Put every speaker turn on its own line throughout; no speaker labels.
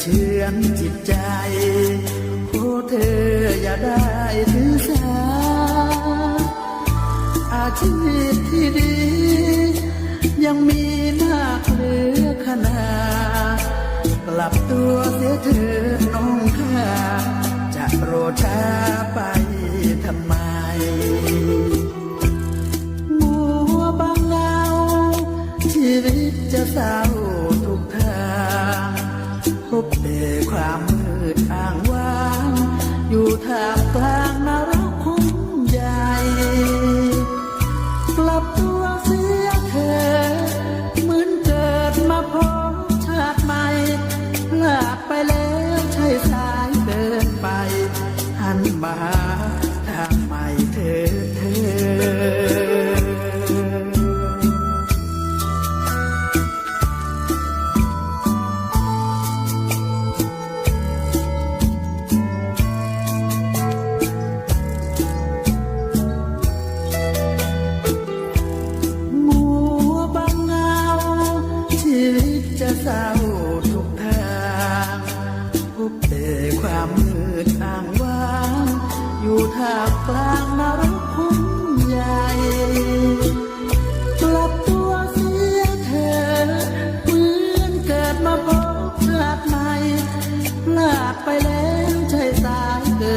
เชื่อนจิตใจโอ้เธออย่าได้ถือสาอาชีพที่ดี ยังมีมน้าเหลือขนาดกลับตัวเสียเธอน้องข้าจะโรช้าไปทำไมมัวบางเงาชีวิตจะเศร้า พบแต่ความมืดอ่างว้าง อยู่ท่ามกลางนรกคุ้มใหญ่กลับตัวเสียเธอเหมือนเกิดมาพบชาติใหม่ลาดไปแล้วใช่สายเดินไปหันมา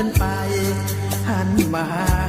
นไป หันมา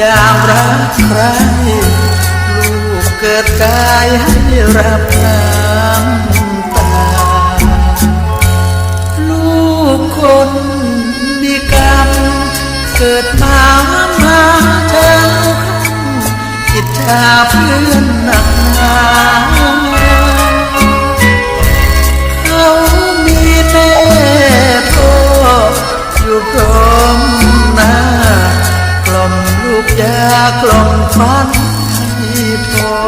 ยามรักใคร ลูกเกิดกายให้รับน้ำตา ลูกคนมีกรรมเกิดมามาเจอาคิดชาเพื่อนหนักหนา ยากลองฝันให้พอ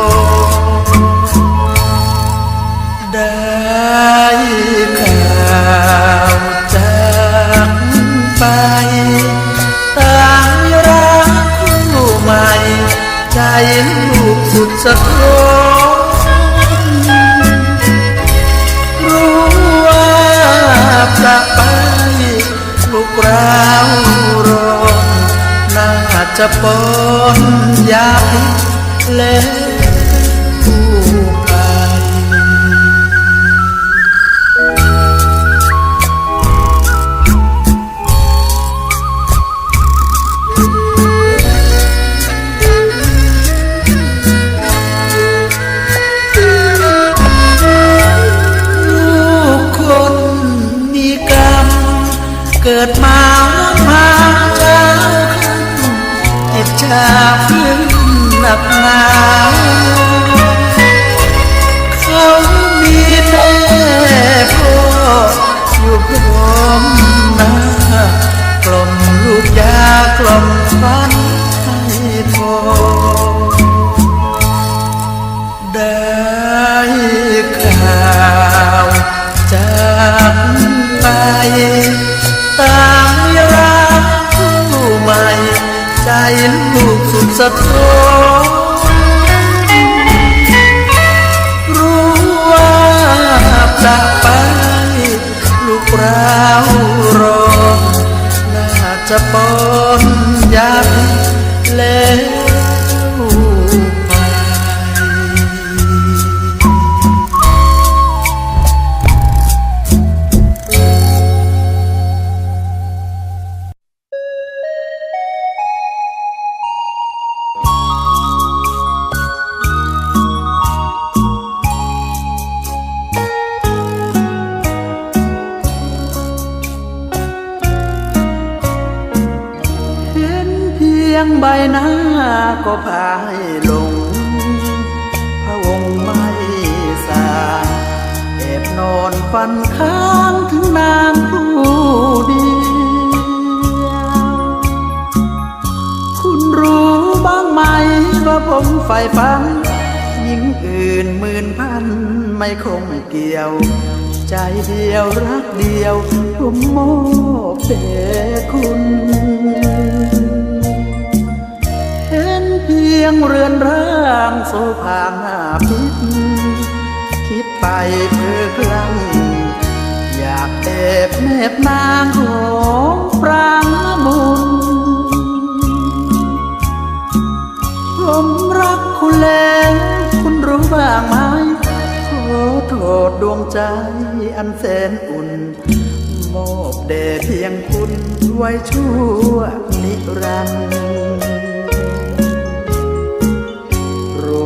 าจะปนยาพิษแล้ว พร้อมหน้ากล่อมลูกยากล่อมฟันให้พอได้ข่าวจากไปต่างมีรักผู้ใหม่ใจลูกสุดสะท้ จะปนยาพิษแล้ ก็พาให้ลง พระวงศ์ไม่สางแอบนอนฝันค้างถึงนางผู้เดียวคุณรู้บ้างไหมว่าผมใฝ่ฝันหญิงอื่นหมื่นพันไม่คงเกี่ยว ใจเดียวรักเดียวผมมอบแด่คุณ พียงเรือนร่างโซภาหน้าพิษคิดไปเพื่อครั้งอยากแอบแนบนางของปรางมุนผมรักคุณแล้วคุณรู้บ้างไหมขอโทษดวงใจอันแสนอุ่นมอบแด่เพียงคุณไว้ชั่วนิรันดร์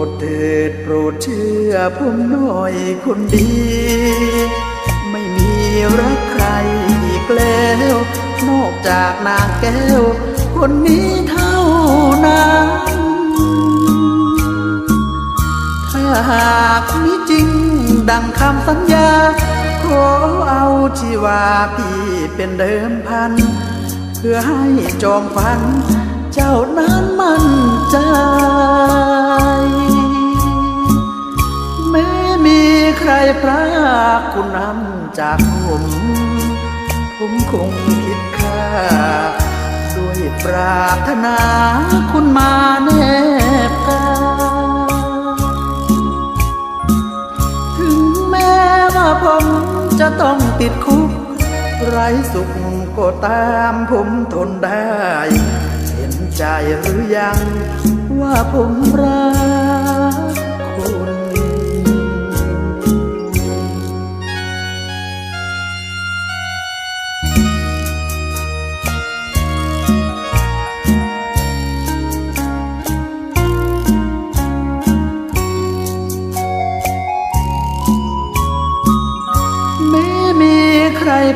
ดเถิดโปรดเชื่อผมหน่อยคนดี ไม่มีรักใครอีกแล้ว นอกจากนางแก้ว คนนี้เท่านั้นถ้าหากมีจริงดังคำสัญญา ขอเอาชีวาพี่เป็นเดิมพัน เพื่อให้จอมฟัน เจ้านั้นมั่นใจ ใครพรากคุณนำจากผมผมคงผิดค่า ด้วยปรารถนาคุณมาแนบกาถึงแม้ว่าผมจะต้องติดคุก ไร้สุขก็ตามผมทนได้ เห็นใจหรือยังว่าผมรัก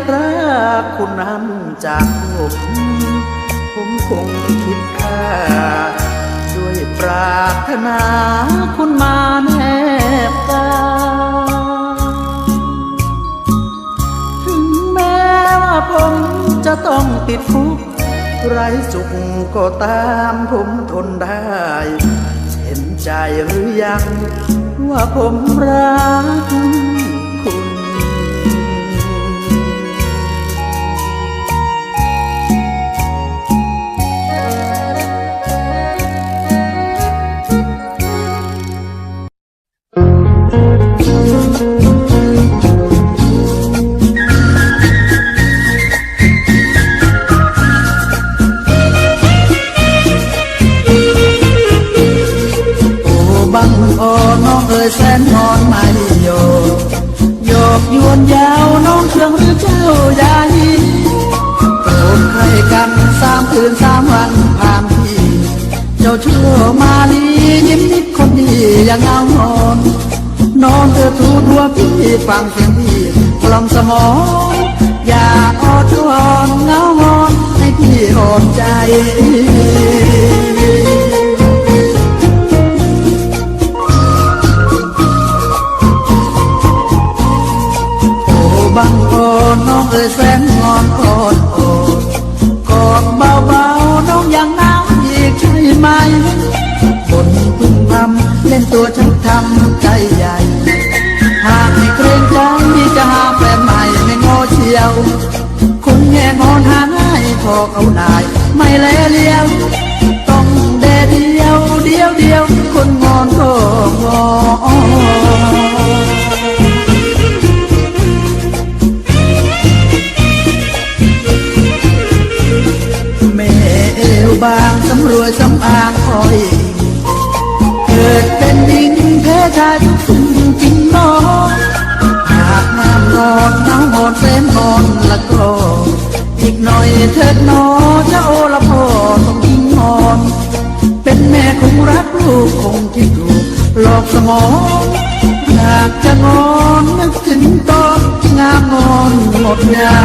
รพรากคุณน้ำจากผมผมคงคิดค่า ด้วยปรารถนาคุณมาแนบกายถึงแม้ว่าผมจะต้องติดคุกไรสุขก็ตามผมทนได้ เห็นใจหรือยังว่าผมรักคุณ น้องเอ๋ยแสนงอนไม่โยโยกยวนยาวน้องเครื่องหรือเจ้ายายีโกรธใครกันสามคืนสามวันผ่านทีเจ้าชั่วมาลียิ้มนิดคนดีอย่างเงานอนนอนเธอทูดัวพี่ฟังเสียงพี่กล่อมสมองอย่าอดทนเงางอนให้พี่อ่อนใจ ยแสนงอนโอนโอนกอดเบาๆน้องยังน้ำอีกใช่ไหมบนพึ่งพำเล่นตัวชักทำใจใหญ่ หากไม่เกรงใจจะหาแฟนใหม่ไม่งอเชียวคุณแง่งอนหาง่ายพอเอานาย ไม่แลเลี้ยวต้องเดเดียวเดียวเดียวคนงอนก็งอ อย เกิดเป็นหญิงแพ้ชายทุกสิ่งจริงน้องหากงามงอนน้องงอนเส้นงอนละก็อีกหน่อยเถิดนอเจ้าละพ่อต้องทิ้งงอนเป็นแม่คงรักลูกคงคิดถูกหลอกสมองอยากจะงอนนึกถึงตอนงามงอนหมดยา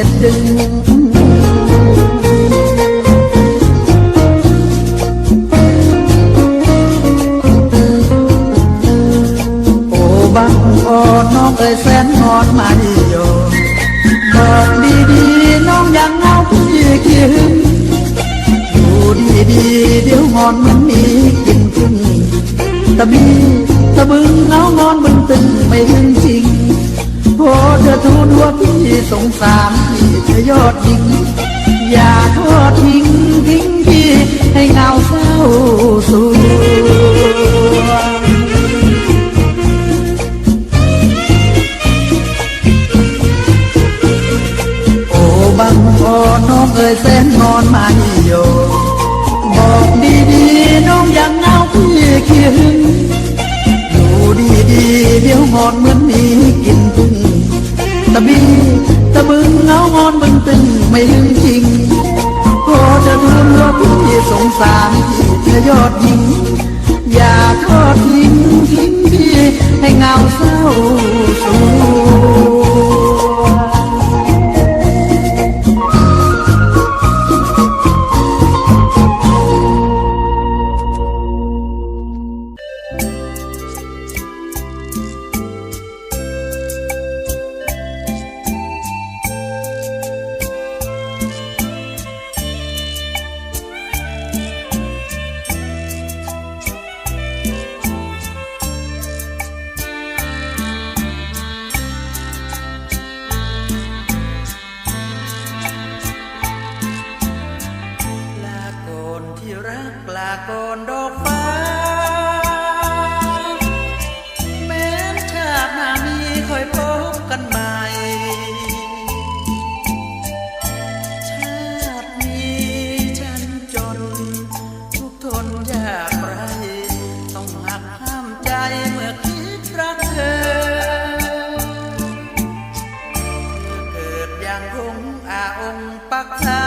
ด็ดดึง โอ้บังออนน้องเอ้ยแสนงอนมาดีโยบอกดีๆน้องยังเงาพี่คิดอยู่ดีๆเดี๋ยวงอนมือนมีกินขึ้นตะบีตะบึงเงางอนบึงตึงไม่ถึงจริงโอ้เธอทูลว่าพี่สงสาร ยอดหญิง อย่าทอดทิ้งทิ้งพี่ให้เงาเศร้า ดหญิง อย่าทอดทิ้งทิ้งพี่ให้เงาเศร้าางคงอาองค์ปักษา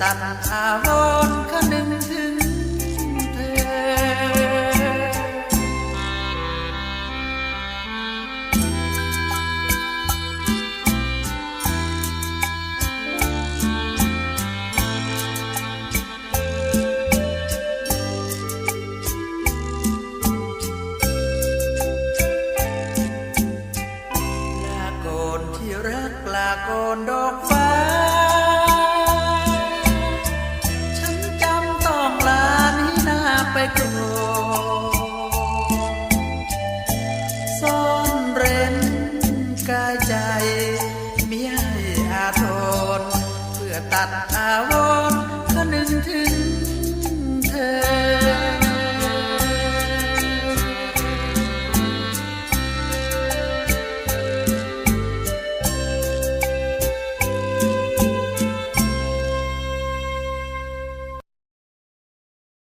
ตัดอาว